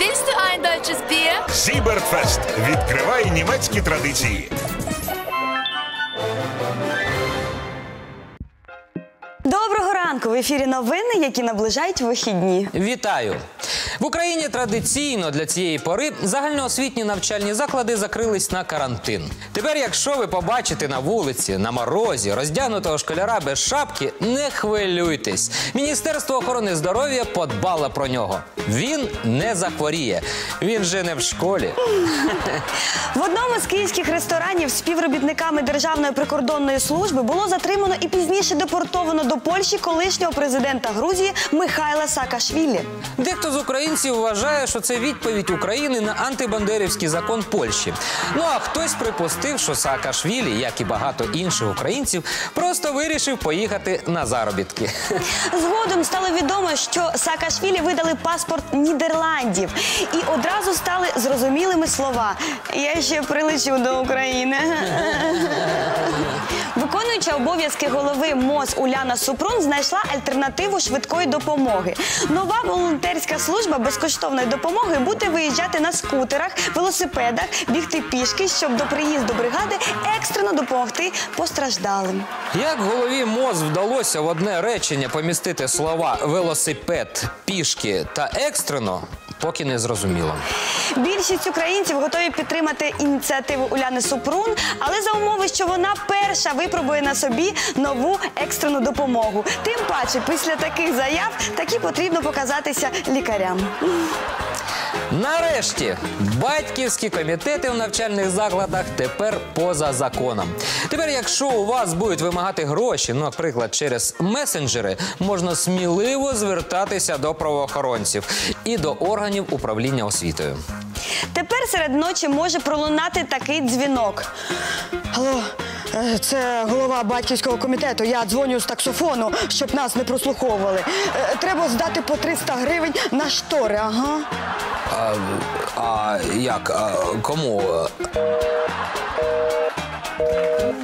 Willst du ein deutsches Bier? Зібертфест. Відкривай німецькі традиції. Ранку! В ефірі новини, які наближають вихідні. Вітаю! В Україні традиційно для цієї пори загальноосвітні навчальні заклади закрились на карантин. Тепер, якщо ви побачите на вулиці, на морозі, роздягнутого школяра без шапки, не хвилюйтесь. Міністерство охорони здоров'я подбало про нього. Він не захворіє. Він же не в школі. В одному з київських ресторанів співробітниками Державної прикордонної служби було затримано і пізніше депортовано до Польщі колишнього президента Грузії Михайла Саакашвілі. Дехто з українців вважає, що це відповідь України на антибандерівський закон Польщі. Ну а хтось припустив, що Саакашвілі, як і багато інших українців, просто вирішив поїхати на заробітки. Згодом стало відомо, що Саакашвілі видали паспорт Нідерландів, і одразу стали зрозумілими слова: Я ще прилечу до України. Виконуюча обов'язки голови МОЗ Уляна Супрун знайшла альтернативу швидкої допомоги. Нова волонтерська служба безкоштовної допомоги буде виїжджати на скутерах, велосипедах, бігти пішки, щоб до приїзду бригади екстрено допомогти постраждалим. Як голові МОЗ вдалося в одне речення помістити слова велосипед, пішки та екстрено, поки не зрозуміло. Більшість українців готові підтримати ініціативу Уляни Супрун, але за умови, що вона перша випробує на собі нову екстрену допомогу. Тим паче, після таких заяв таки потрібно показатися лікарям. Нарешті батьківські комітети в навчальних закладах тепер поза законом. Тепер, якщо у вас будуть вимагати гроші, ну, наприклад, через месенджери, можна сміливо звертатися до правоохоронців і до органів управління освітою. Тепер серед ночі може пролунати такий дзвінок. Алло, е, це голова батьківського комітету. Я дзвоню з таксофону, щоб нас не прослуховували. Е, Треба здати по 300 гривень на штори, ага. А, а як? А, кому?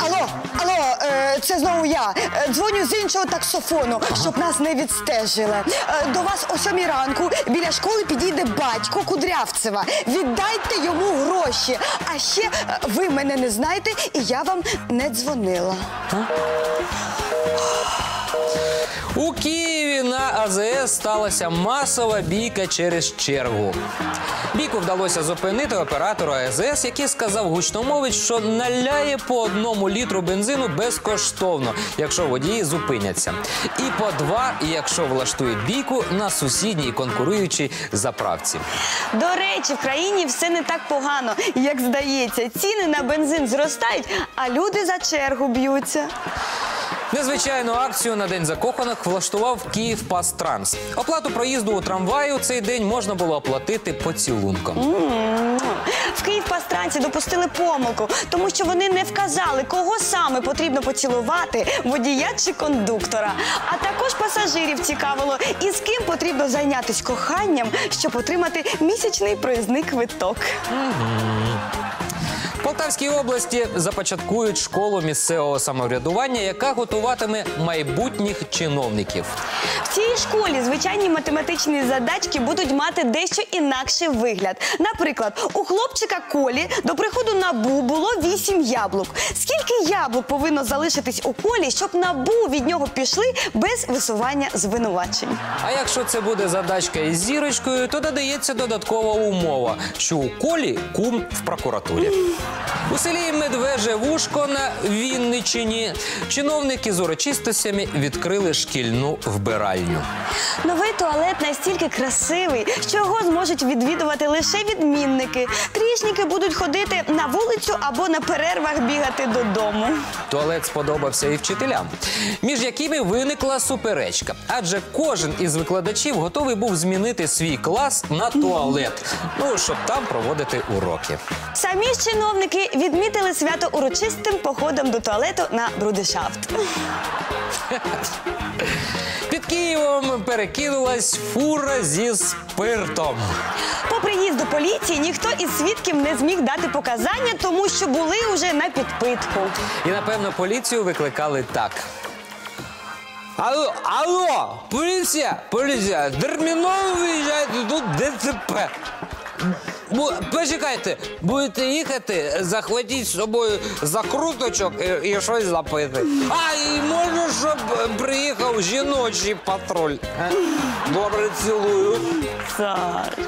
Алло, алло, е, це знову я. Е, Дзвоню з іншого таксофону, щоб нас не відстежили. Е, До вас о сьомій ранку біля школи підійде батько Кудрявцева. Віддайте йому гроші. А ще е, ви мене не знаєте, і я вам не дзвонила. У Києві на АЗС сталася масова бійка через чергу. Бійку вдалося зупинити оператору АЗС, який сказав гучномовець, що наляє по одному літру бензину безкоштовно, якщо водії зупиняться. І по два, якщо влаштують бійку на сусідній конкуруючій заправці. До речі, в країні все не так погано, як здається. Ціни на бензин зростають, а люди за чергу б'ються. Незвичайну акцію на день закоханих влаштував Київ Пастранс. Оплату проїзду у трамваю у цей день можна було оплатити поцілунком. В Київ Київпастранці допустили помилку, тому що вони не вказали, кого саме потрібно поцілувати водія чи кондуктора. А також пасажирів цікавило, і з ким потрібно зайнятися коханням, щоб отримати місячний проїзний квиток. В Полтавській області започаткують школу місцевого самоврядування, яка готуватиме майбутніх чиновників. В цій школі звичайні математичні задачки будуть мати дещо інакший вигляд. Наприклад, у хлопчика Колі до приходу набу було 8 яблук. Скільки яблук повинно залишитись у колі, щоб набу від нього пішли без висування звинувачень? А якщо це буде задачка із зірочкою, то додається додаткова умова, що у колі кум в прокуратурі. У селі Медвеже Вушко на Вінничині чиновники з урочистостями відкрили шкільну вбиральню. Новий туалет настільки красивий, що його зможуть відвідувати лише відмінники. Трішники будуть ходити на вулицю або на перервах бігати додому. Туалет сподобався і вчителям, між якими виникла суперечка. Адже кожен із викладачів готовий був змінити свій клас на туалет, ну щоб там проводити уроки. Самі ж чиновники відмітили свято урочистим походом до туалету на брудешафт. Під Києвом перекинулась фура зі спиртом. По приїзду поліції ніхто із свідків не зміг дати показання, тому що були уже на підпитку. І напевно поліцію викликали так. Алло, алло, поліція, поліція, терміново виїжджайте тут ДТП. Бу, почекайте, будете їхати, захватіть з собою закруточок і, і щось запити. А, і можна, щоб приїхав жіночий патруль. Добре, цілую. Так.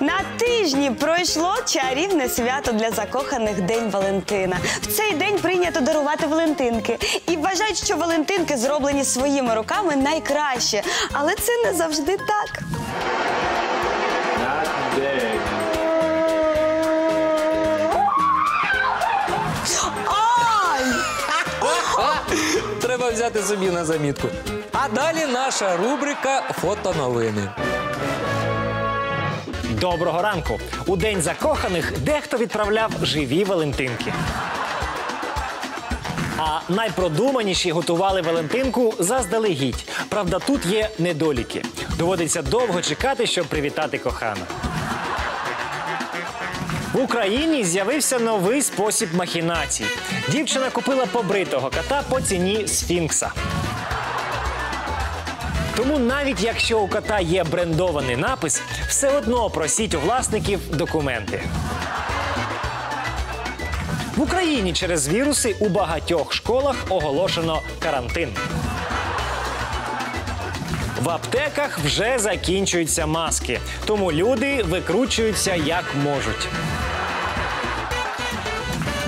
На тижні пройшло чарівне свято для закоханих День Валентина. В цей день прийнято дарувати Валентинки. І вважають, що Валентинки зроблені своїми руками найкраще. Але це не завжди так. Ай! Треба взяти собі на замітку. А далі наша рубрика Фотоновини. Доброго ранку! У день закоханих дехто відправляв живі Валентинки. А найпродуманіші готували Валентинку заздалегідь. Правда, тут є недоліки. Доводиться довго чекати, щоб привітати кохану. В Україні з'явився новий спосіб махінацій. Дівчина купила побритого кота по ціні сфінкса. Тому навіть якщо у кота є брендований напис, все одно просіть у власників документи. В Україні через віруси у багатьох школах оголошено карантин. В аптеках вже закінчуються маски, тому люди викручуються як можуть.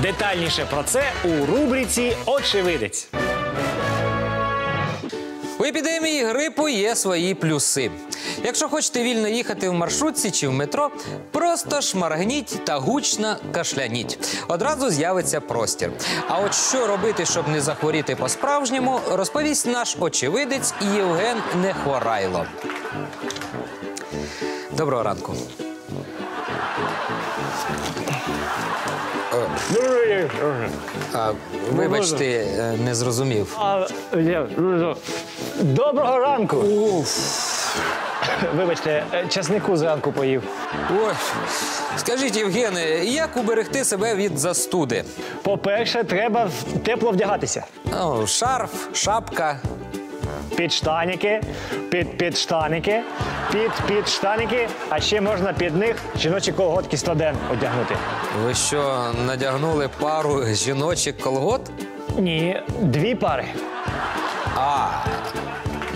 Детальніше про це у рубриці Очевидець. Епідемії грипу є свої плюси. Якщо хочете вільно їхати в маршрутці чи в метро, просто шмаргніть та гучно кашляніть. Одразу з'явиться простір. А от що робити, щоб не захворіти по-справжньому, розповість наш очевидець Євген Нехворайло. Доброго ранку. А, вибачте, е, не зрозумів. А, я, ну, Доброго ранку. Вибачте, е, часнику зранку поїв. Ой, скажіть, Євгене, як уберегти себе від застуди? По-перше, треба в- тепло вдягатися. Ну, шарф, шапка. Під штаніки, під під штаніки, під під штаніки, а ще можна під них жіночі колготки стоден одягнути. Ви що, надягнули пару жіночих колгот? Ні, дві пари. А.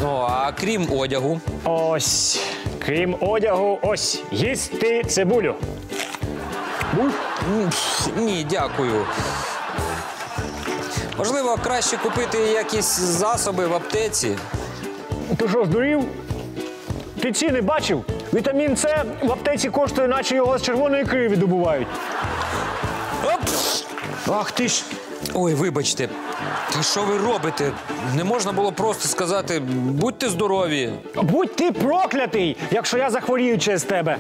Ну, а крім одягу. Ось, крім одягу, ось їсти цибулю. М, Ні, дякую. Можливо, краще купити якісь засоби в аптеці. Ти що, здурів? Ти ціни бачив? Вітамін С в аптеці коштує, наче його з червоної криви добувають. Оп! Ах ти ж. Ой, вибачте. Та що ви робите? Не можна було просто сказати будьте здорові. Будь ти проклятий, якщо я захворію через тебе.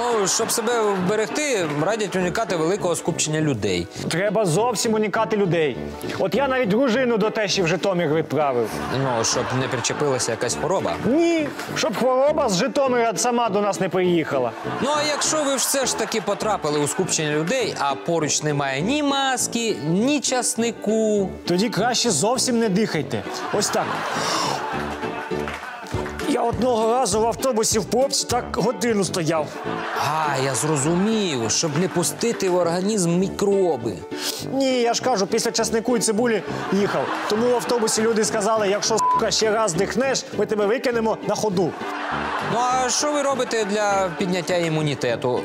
Ну, щоб себе вберегти, радять уникати великого скупчення людей. Треба зовсім уникати людей. От я навіть дружину до тещі в Житомир відправив. Ну, щоб не причепилася якась хвороба. Ні, щоб хвороба з Житомира сама до нас не приїхала. Ну а якщо ви все ж таки потрапили у скупчення людей, а поруч немає ні маски, ні часнику. Тоді краще зовсім не дихайте. Ось так. Я одного разу в автобусі в попці так годину стояв. А, я зрозумів, щоб не пустити в організм мікроби. Ні, я ж кажу, після часнику і цибулі їхав. Тому в автобусі люди сказали, якщо сука, ще раз дихнеш, ми тебе викинемо на ходу. Ну а що ви робите для підняття імунітету?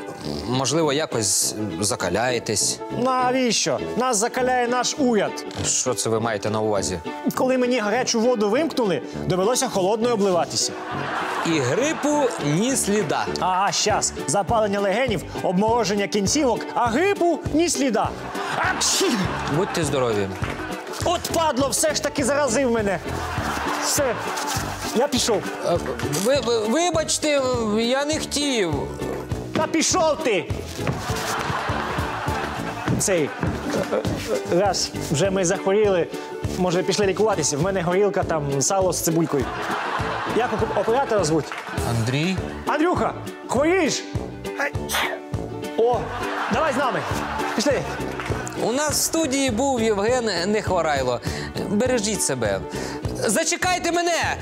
Можливо, якось закаляєтесь? Навіщо? Нас закаляє наш уряд. Що це ви маєте на увазі? Коли мені гарячу воду вимкнули, довелося холодною обливатися. І грипу ні сліда. Ага, щас. Запалення легенів, обмороження кінцівок, а грипу ні сліда. Апчі! Будьте здорові. От падло, все ж таки заразив мене. Все, я пішов. Е, Ви, ви- вибачте, я не хотів. Та пішов ти! Цей е, е, раз вже ми захворіли, може пішли лікуватися. В мене горілка, там сало з цибулькою. Як оп- оператора звуть? Андрій? Андрюха, хворієш? Ай. О, давай з нами. Пішли. У нас в студії був Євген Нехворайло. Бережіть себе. Зачекайте мене!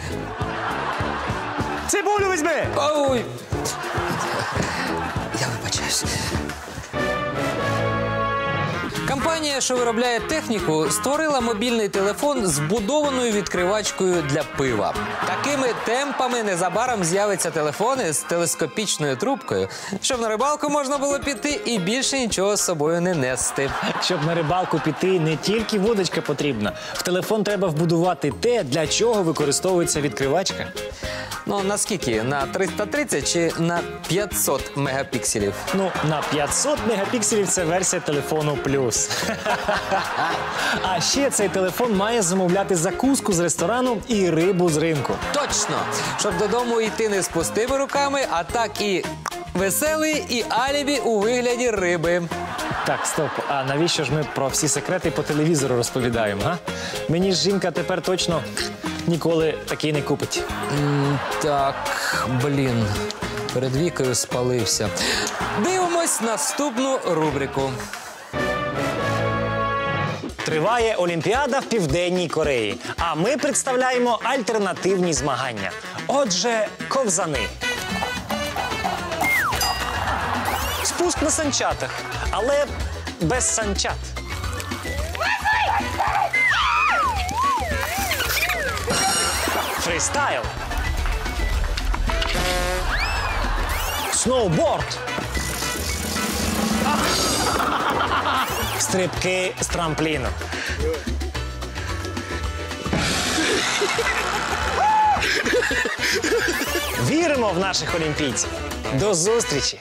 Цибулю візьми! Ой! Я вибачаюсь. Компанія, що виробляє техніку, створила мобільний телефон з будованою відкривачкою для пива. Такими темпами незабаром з'являться телефони з телескопічною трубкою, щоб на рибалку можна було піти і більше нічого з собою не нести. Щоб на рибалку піти, не тільки водочка потрібна. В телефон треба вбудувати те, для чого використовується відкривачка. Ну наскільки? На 330 чи на 500 мегапікселів? Ну, на 500 мегапікселів це версія телефону плюс. А ще цей телефон має замовляти закуску з ресторану і рибу з ринку. Точно! Щоб додому йти не з пустими руками, а так і веселий, і алібі у вигляді риби. Так, стоп. А навіщо ж ми про всі секрети по телевізору розповідаємо? га? Мені ж жінка тепер точно ніколи такий не купить. Так, блін, перед вікою спалився. Дивимось наступну рубрику. Триває Олімпіада в Південній Кореї. А ми представляємо альтернативні змагання. Отже, ковзани. Спуск на санчатах, але без санчат. Фристайл. Сноуборд. Стрибки з трампліну. Віримо в наших олімпійців. До зустрічі!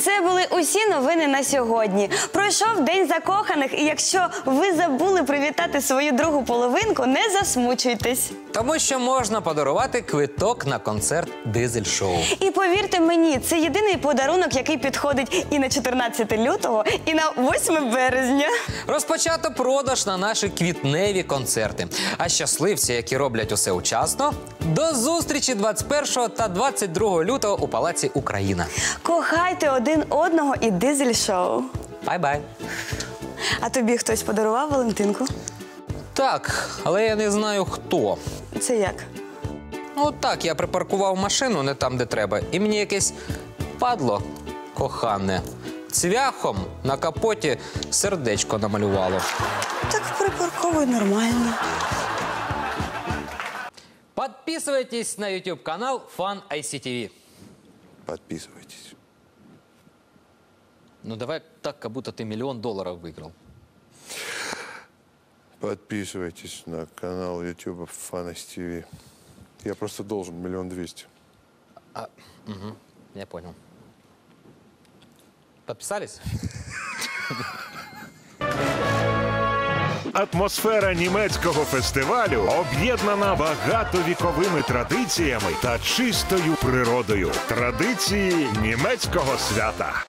Це були усі новини на сьогодні. Пройшов день закоханих, і якщо ви забули привітати свою другу половинку, не засмучуйтесь. Тому що можна подарувати квиток на концерт Дизель Шоу. І повірте мені, це єдиний подарунок, який підходить і на 14 лютого, і на 8 березня. Розпочато продаж на наші квітневі концерти. А щасливці, які роблять усе учасно, до зустрічі 21 та 22 лютого у Палаці Україна. Кохайте один одного і дизель шоу. Бай-бай. А тобі хтось подарував Валентинку? Так, але я не знаю хто. Це як? Ну так, я припаркував машину не там, де треба, і мені якесь падло кохане. Цвяхом на капоті сердечко намалювало. Так припарковуй нормально. Подписывайтесь на YouTube канал Fun ICTV. Подписывайтесь. Ну давай так, как будто ты миллион долларов выиграл. Подписывайтесь на канал YouTube Фанас ТВ. Я просто должен миллион двести. Я понял. Подписались? Атмосфера німецького фестивалю об'єднана багатовіковими традиціями та чистою природою. Традиції німецького свята.